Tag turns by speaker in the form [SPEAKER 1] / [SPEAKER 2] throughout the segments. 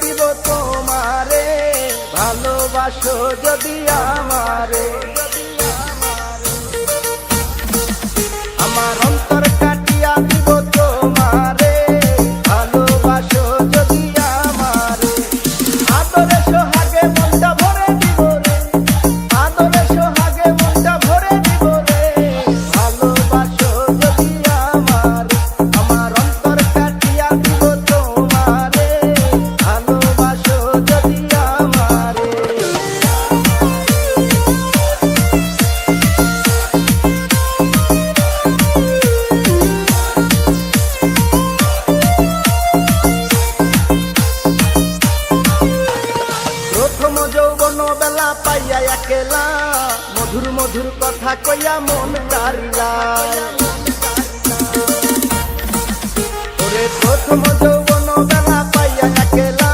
[SPEAKER 1] দিব তোমারে ভালোবাসো যদি আমারে। বেলা পাইয়া একেলা। মধুর মধুর কথা কইয়া মন কারিলা ওরে প্রথম যৌবন বেলা পাইয়া একেলা।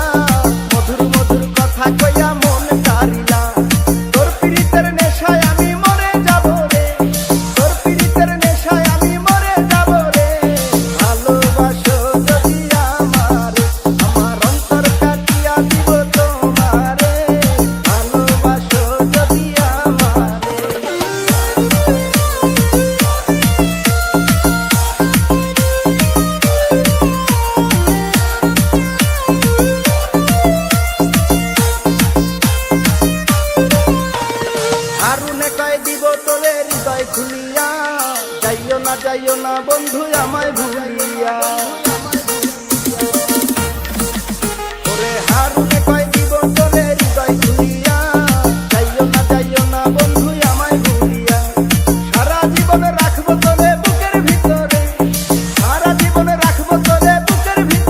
[SPEAKER 1] মধুর মধুর কথা কইয়া মন খুলিয়া। যাইও না যাইও না বন্ধু আমায় ভুলিয়া। ওরে হারুনে everything